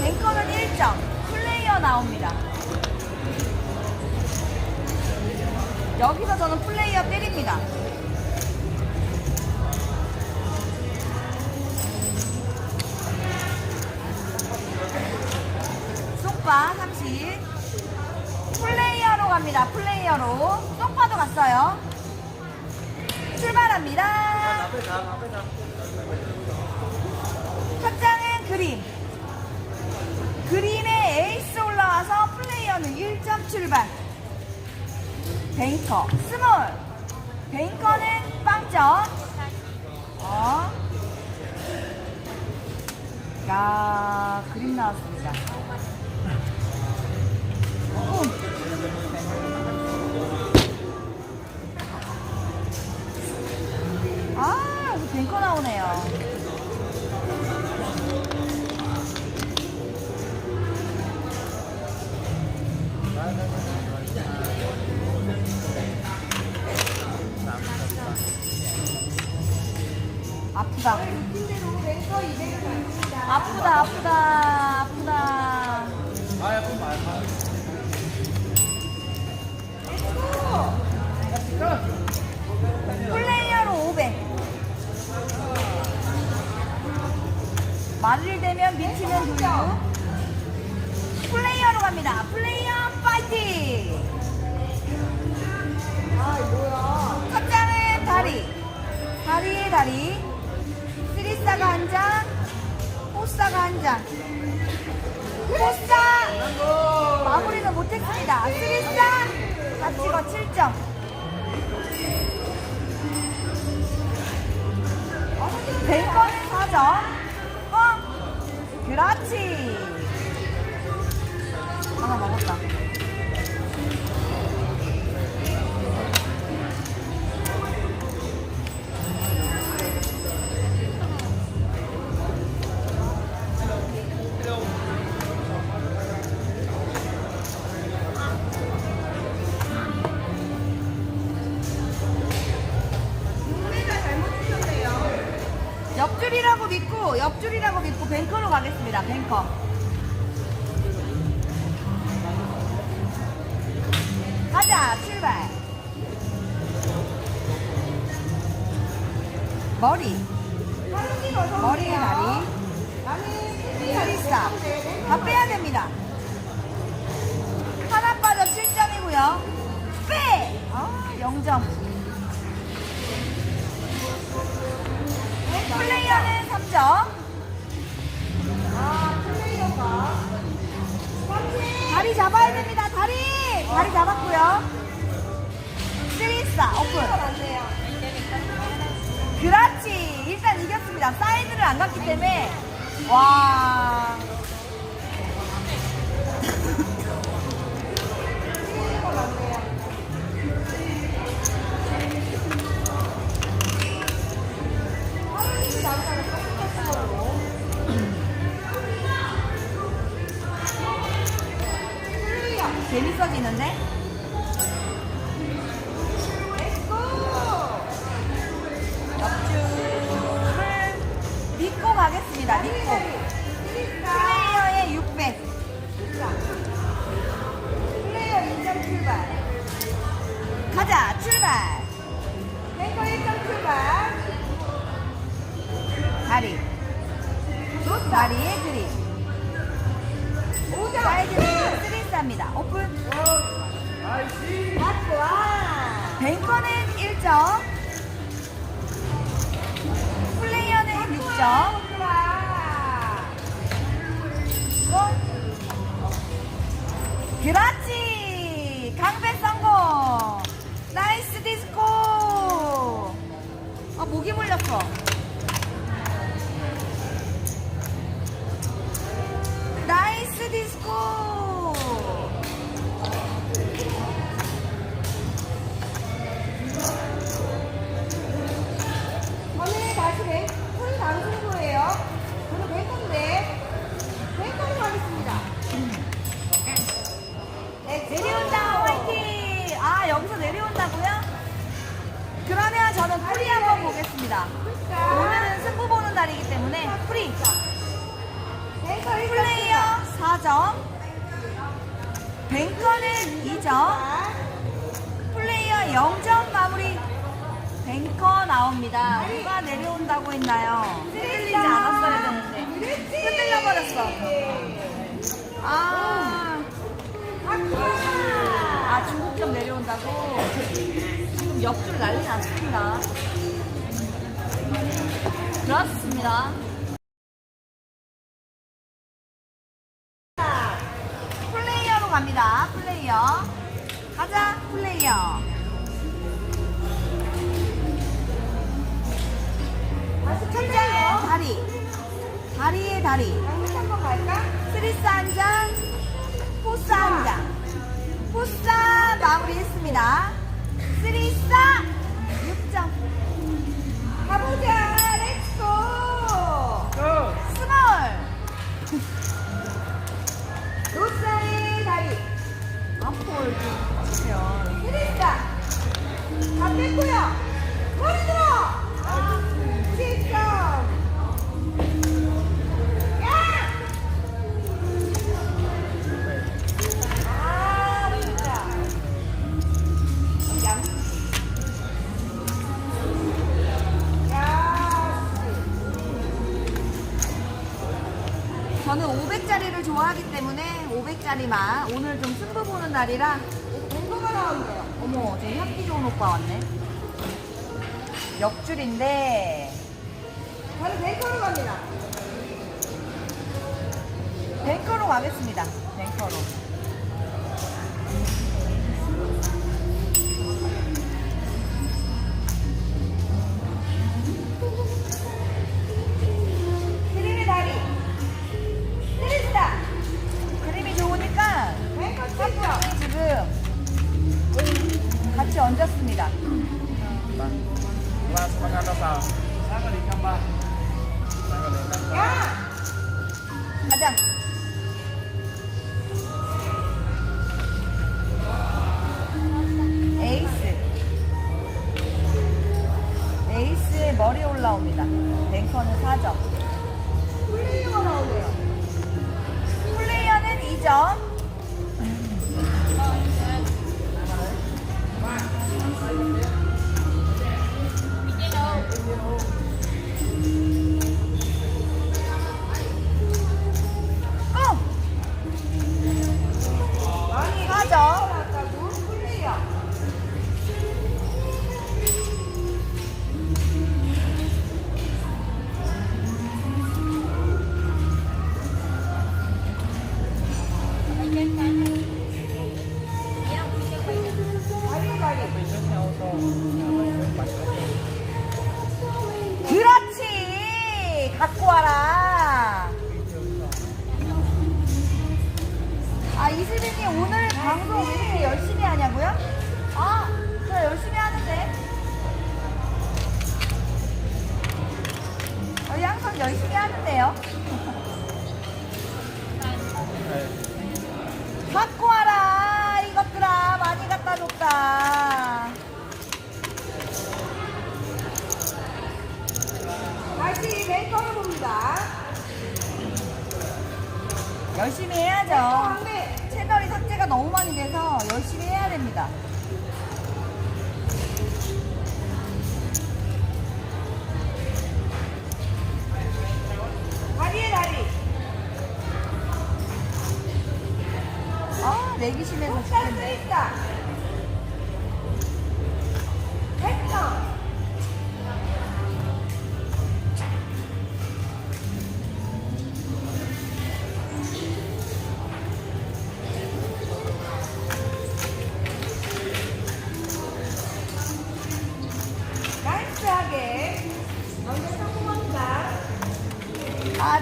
뱅커는 1점. 플레이어 나옵니다. 여기서 저는 플레이어 때립니다. 소파 30. 플레이어로 갑니다. 플레이어로. 소파도 갔어요. 출발합니다. 앞에 가, 앞에 가. 첫 장은 그린. 그린에 에이스 올라와서 플레이어는 1점 출발. 뱅커, 스몰. 뱅커는 빵점. 어. 야, 그림 나왔습니다. 아, 여기 뱅커 나오네 아 4점. 어? 그렇지. 하나 먹었다. 7점이고요. 빼! 아, 0점. 플레이어는 3점. 다리 잡아야 됩니다. 다리! 다리 잡았고요. 스리싸 오픈. 그렇지. 일단 이겼습니다. 사이드를 안 갔기 때문에. 와. 재밌어지는데? 다시 왼, 손 당승부예요. 저는 왼손인데, 왼손으로 가겠습니다. 네, 내려온다 화이팅! 아 여기서 내려온다고요? 그러면 저는 프리 한번 보겠습니다. 오늘은 승부 보는 날이기 때문에 프리 왼손 1점 플레이어 뱅커는 2점. 플레이어 0점 마무리. 뱅커 나옵니다. 누가 내려온다고 했나요? 흔들리지 않았어야 되는데. 흔들려 버렸어. 아, 아 중국점 내려온다고. 지금 옆줄 난리 났습니다. 그렇습니다. 플레이어로 갑니다. 다리. 한번 갈까? 스리스 한 장, 포스 한 장. 포스사 마무리했습니다. 짜리만 오늘 좀 승부 보는 날이라 오빠가 나왔네요. 어머, 지금 향기 좋은 오빠 왔네. 역줄인데 저는 뱅커로 갑니다. 뱅커로 가겠습니다. 뱅커로. 열심히 하는데요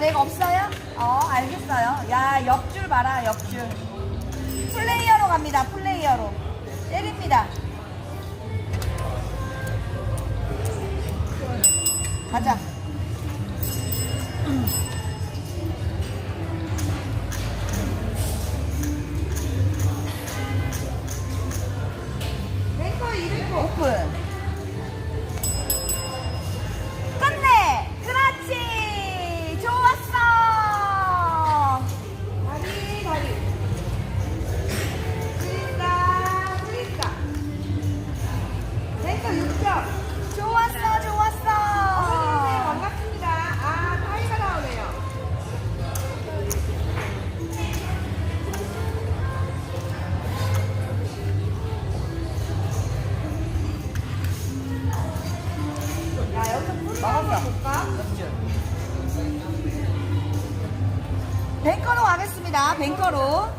아, 넥 없어요? 어, 알겠어요. 야, 옆줄 봐라, 옆줄. 플레이어로 갑니다, 플레이어로. 때립니다. 가자. 뱅커로.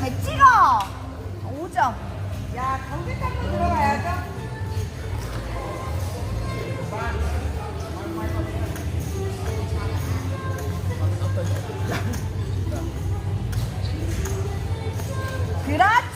그냥 왜 찍어? 5점. 야, 경기 닦고 들어가야죠. 그렇지.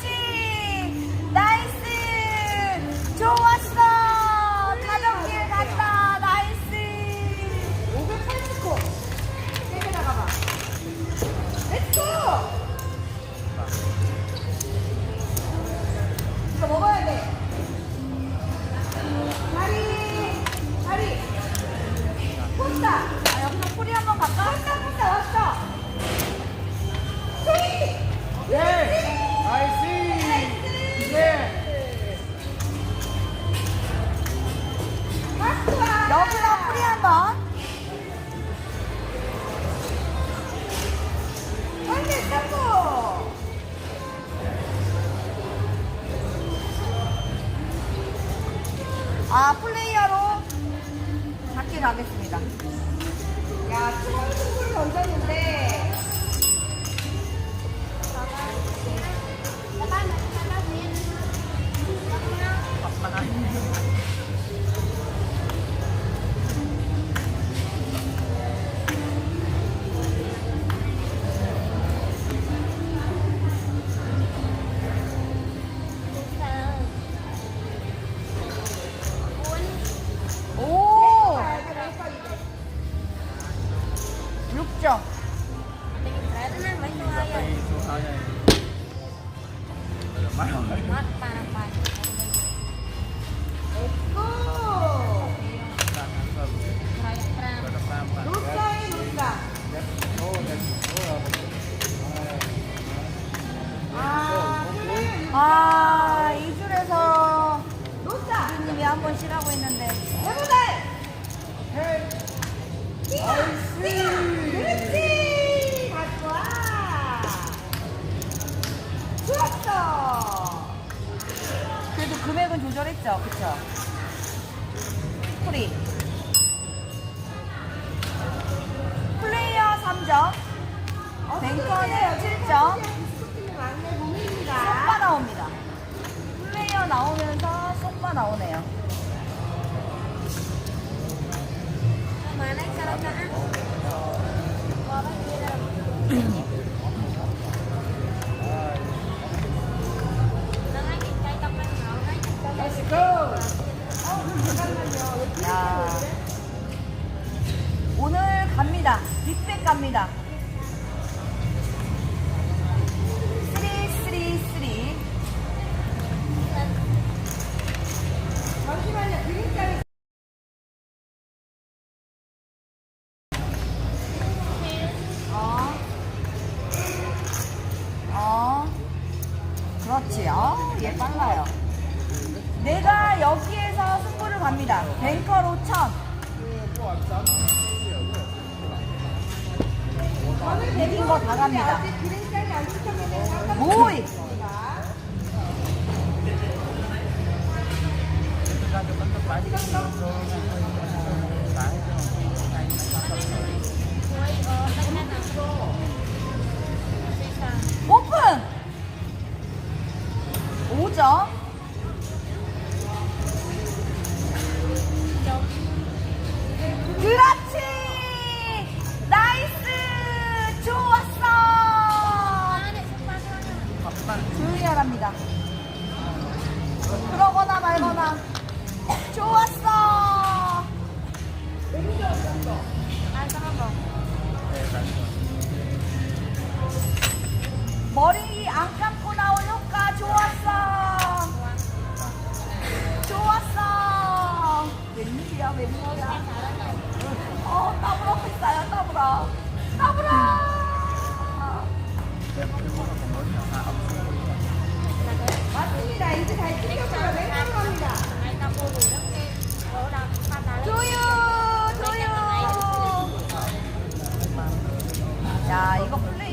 야. 오늘 갑니다. 빅백 갑니다. 走。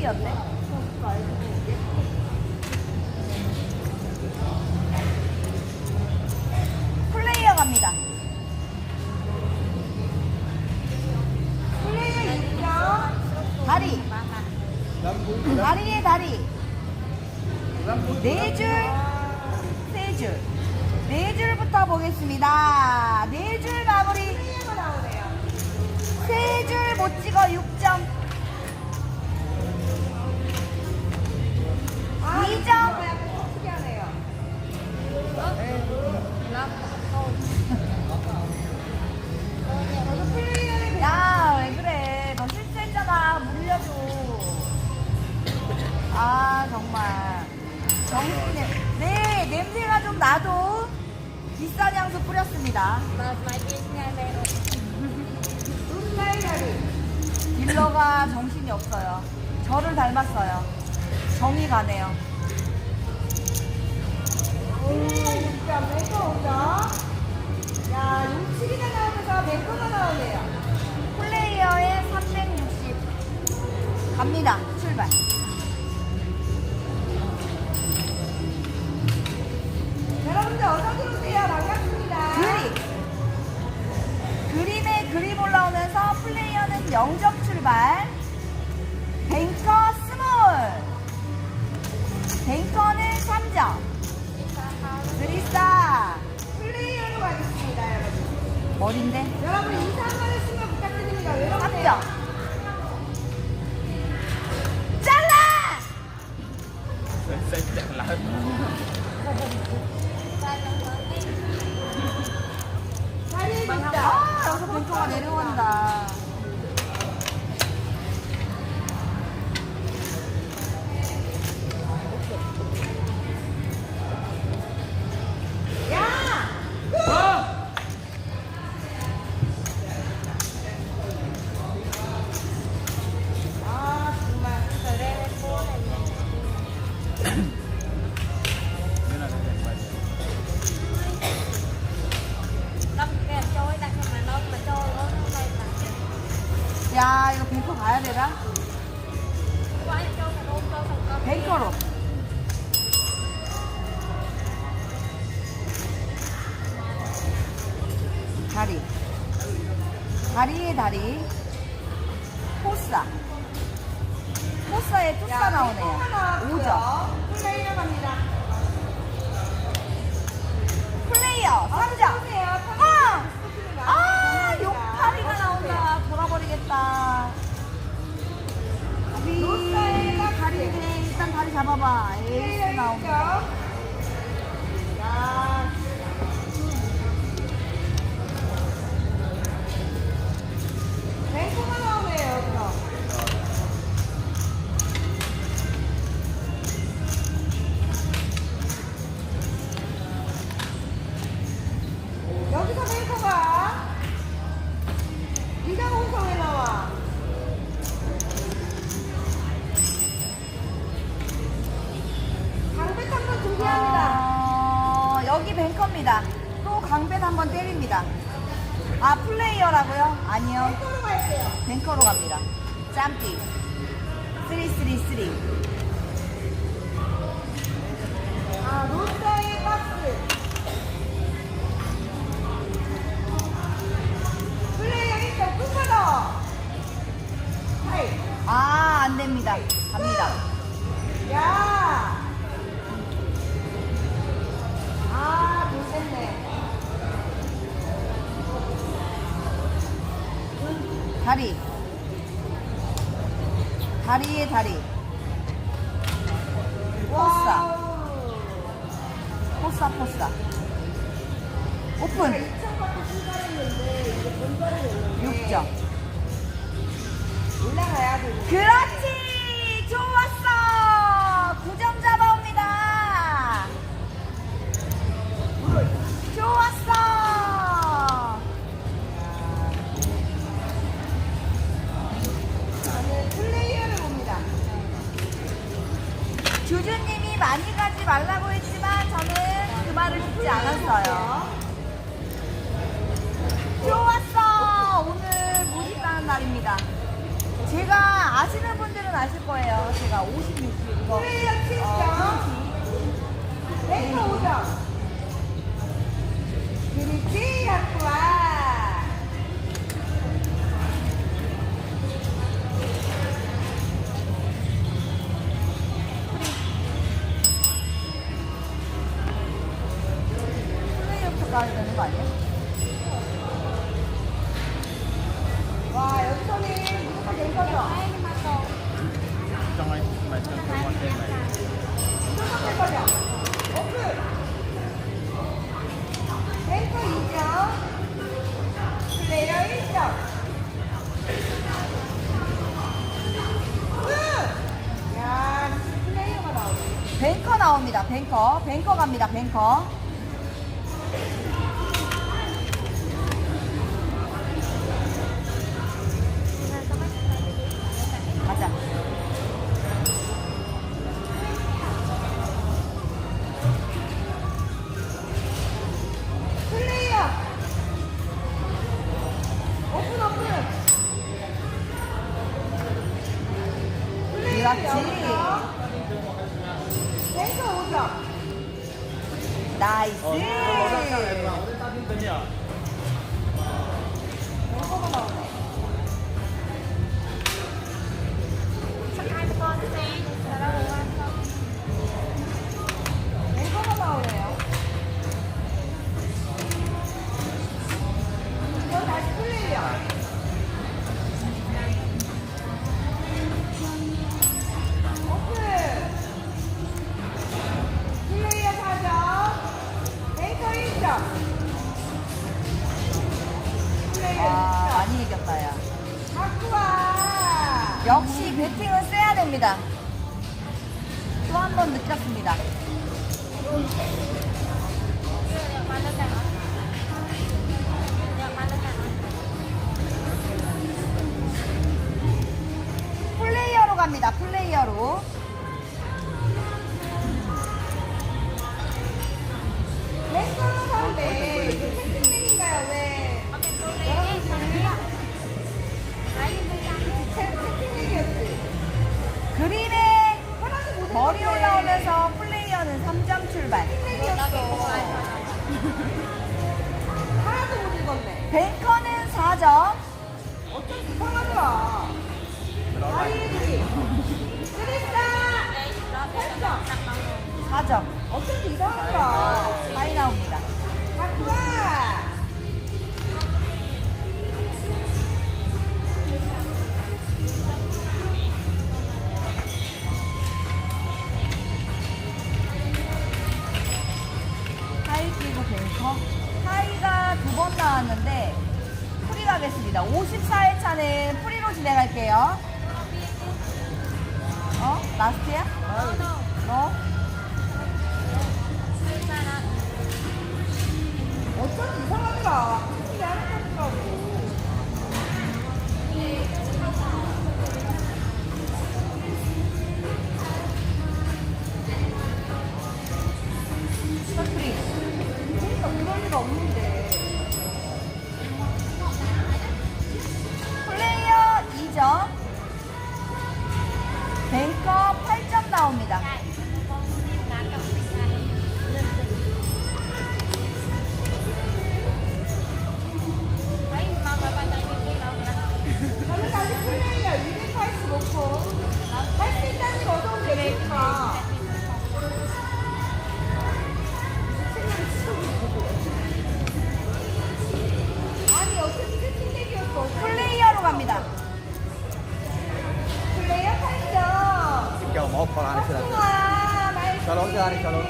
삐였네? 정신이 없어요. 저를 닮았어요. 정이 가네요. 플레이어 6점, 뱅커 5점. 야, 용치기가 나오면서 뱅커가 나오네요. 플레이어의 360. 갑니다. 출발. 여러분들 어서 들어오세요. 반갑습니다. 그림. 그림에 그림 올라오면서 플레이어는 0점 출발. 3점. 그리싸. 플레이어로 가겠습니다, 여러분. 머린데? 여러분 인사 한 말씀만 부탁드립니다. 왜 이러세요? 3점. 잘라! Lại 자리에 있다. 아, 여기서 뱅커가 내려간다. 5자에 쪽파 나오네요. 5자. 플레이어 갑니다. 플레이어 3자. 아, 아! 아, 욕파리가 나온다. 돌아버리겠다. 우리 다리인데 일단 다리 잡아봐. 에이스 나온다. 야. 아니요. 뱅크로 갈게요. 뱅커로 갑니다. 짬띠. 333. 아, 롯데의 박스. 플레이어 1점 끝나다. 하이. 아, 안 됩니다. 갑니다. 야. 아, 다리. 다리에 다리. 포싸. 포싸, 포싸. 오픈. 2,000바트 출발했는데, 이제 본거를 했는데. 6점. 올라가야 되고. 그렇지! 좋았어! 9점 뱅커죠? 오픈! 뱅커 2점. 플레이어 1점. 끝! 야, 플레이어가 나오네. 뱅커 나옵니다. 뱅커. 뱅커 갑니다. 뱅커. 올라오면서 플레이어는 3점 출발. 채팅맨이었어. 하나도 못 읽었네. 뱅커는 4점. 어쩐지 이상하더라. 아이들이. 쓰리스타! 8점. 4점. 어쩐지 이상하더라. 많이 나옵니다. 나왔는데 프리 가겠습니다. 54회 차는 프리로 진행할게요. 어? 라스트야? 어? 우와, ra đi, cho lỗi.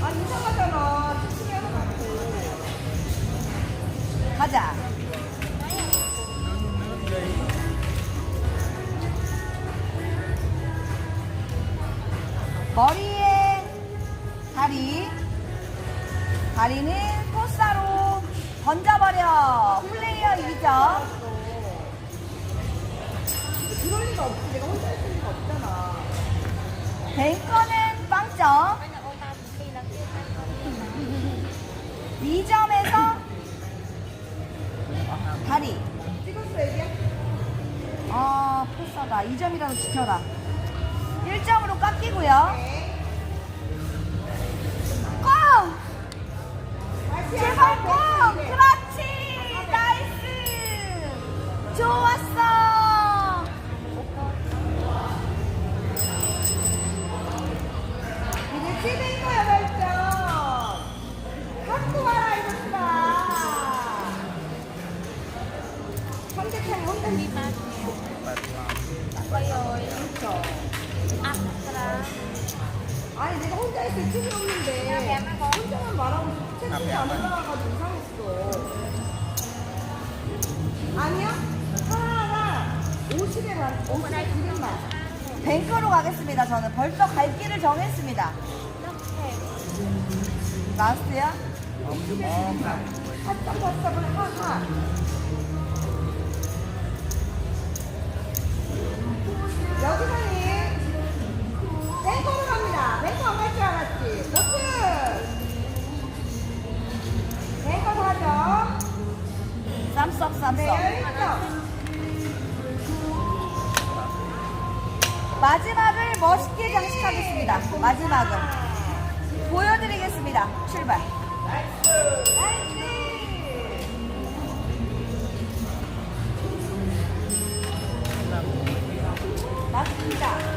아, 이상하잖아. 많고. 가자. 머리에 다리. 다리는 포사로 던져버려. 플레이어 2점. 그럴 리가 없지. 내가 혼자 있을 리가 없잖아. 뱅커는 빵점. 2점에서 다리. 찍었어, 얘기야? 아, 포사다. 2점이라도 지켜라. 1점으로 깎이고요. 네. 꽝! 다시 제발 한 열정 마지막을 멋있게 장식하겠습니다. 마지막을 보여드리겠습니다. 출발. 나이스 맞습니다.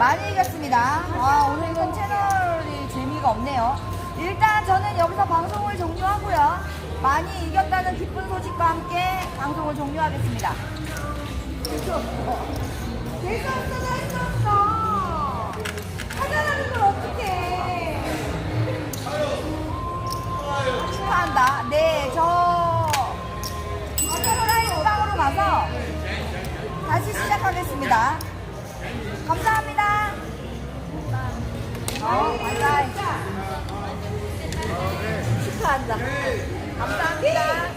많이 이겼습니다. 아, 오늘은 채널이 재미가 없네요. 일단 저는 여기서 방송을 종료하고요. 많이 이겼다는 기쁜 소식과 함께 방송을 종료하겠습니다. 될수 없어 될수 없어 할수 없어 하자라는 걸 어떡해 축하한다. 네, 저 가서 다시 시작하겠습니다. 감사합니다. 축하한다. 감사합니다.